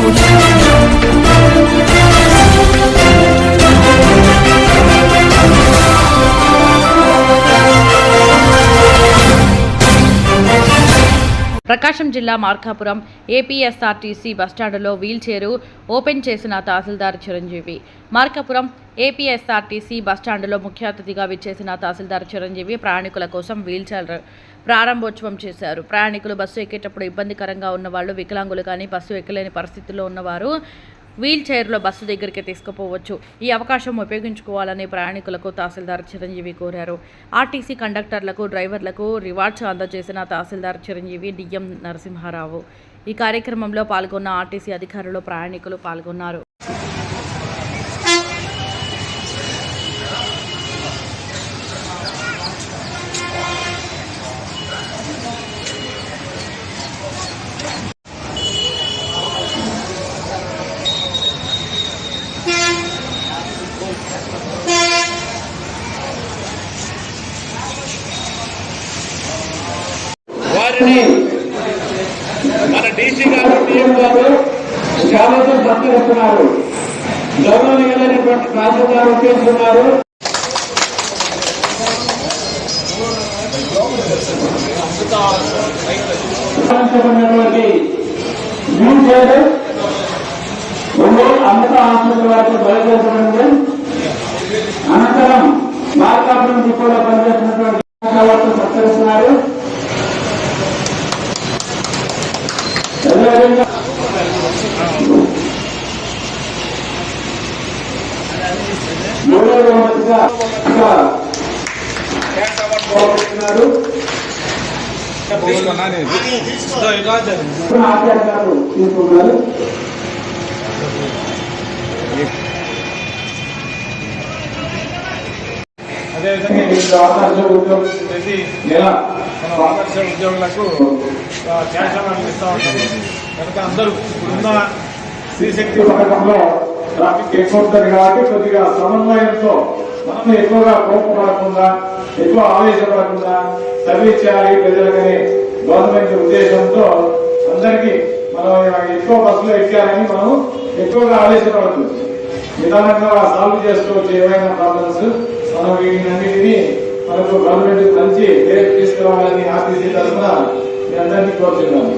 Saúde. Prakasam జిల్లా Markapuram APSRTC బస్టాండులో wheelchair open చేసిన తహసీల్దార్ చిరంజీవి. మార్కాపురం ఏపీఎస్ఆర్టీసీ బస్టాండులో ముఖ్య అతిథిగా విచ్చేసిన తహసీల్దార్ చిరంజీవి ప్రయాణికుల కోసం వీల్చైర్ ప్రారంభోత్సవం చేశారు. ప్రయాణికులు బస్సు ఎక్కేటప్పుడు ఇబ్బందికరంగా ఉన్న వాళ్ళు వికలాంగులు కానీ బస్సు ఎక్కలేని పరిస్థితుల్లో ఉన్నవారు వీల్ చైర్లో బస్సు దగ్గరికి తీసుకుపోవచ్చు. ఈ అవకాశం ఉపయోగించుకోవాలని ప్రయాణికులకు తహసీల్దార్ చిరంజీవి కోరారు. ఆర్టీసీ కండక్టర్లకు డ్రైవర్లకు రివార్డ్స్ అందజేసిన తహసీల్దార్ చిరంజీవి డిఎం నరసింహారావు. ఈ కార్యక్రమంలో పాల్గొన్న ఆర్టీసీ అధికారులు ప్రయాణికులు పాల్గొన్నారు. వారిని మన డీసీ గారు డిఎం గారు శాలతో సత్కరిస్తున్నారు గౌరవనీయులైనటువంటి తహసీల్దార్ ఉపయోగిస్తున్నారు సంబంధించినటువంటి వీల్ అమృత ఆసుపత్రి వారికి బయలుదేరుతుంది అనంతరం మార్కాపురం డిపోలో పనిచేస్తున్నటువంటి సత్కరిస్తున్నారు. అదేవిధంగా మూడో బహుమతిగా తీసుకున్నారు అదేవిధంగా ఈ ఆదర్శ ఉద్యోగం ప్రతి ఎలా మన ఆదర్శ ఉద్యోగులకు క్యాష్ అవార్డులు ఇస్తూ ఉంటాము కనుక అందరూ ఇప్పుడున్న శ్రీశక్తి పథకంలో ట్రాఫిక్ ఎక్కువ ఉంటుంది కాబట్టి కొద్దిగా సమన్వయంతో మనం ఎక్కువగా కోపపడకుండా ఎక్కువ ఆవేశపడకుండా సర్వీస్ చేయాలి ప్రజలకని గవర్నమెంట్ ఉద్దేశంతో అందరికీ మనం ఎక్కువ బస్సులో ఎక్కాలని మనం ఎక్కువగా ఆవేశపడుతుంది నిదానంగా సాల్వ్ చేసుకోవచ్చు ఏమైనా ప్రాబ్లమ్స్ మనం వీటినన్నిటినీ మనకు గవర్నమెంట్ మంచి డైరెక్ట్ తీసుకురావాలని ఆర్టీసీ తరఫున మీ అందరినీ కోరుతున్నాను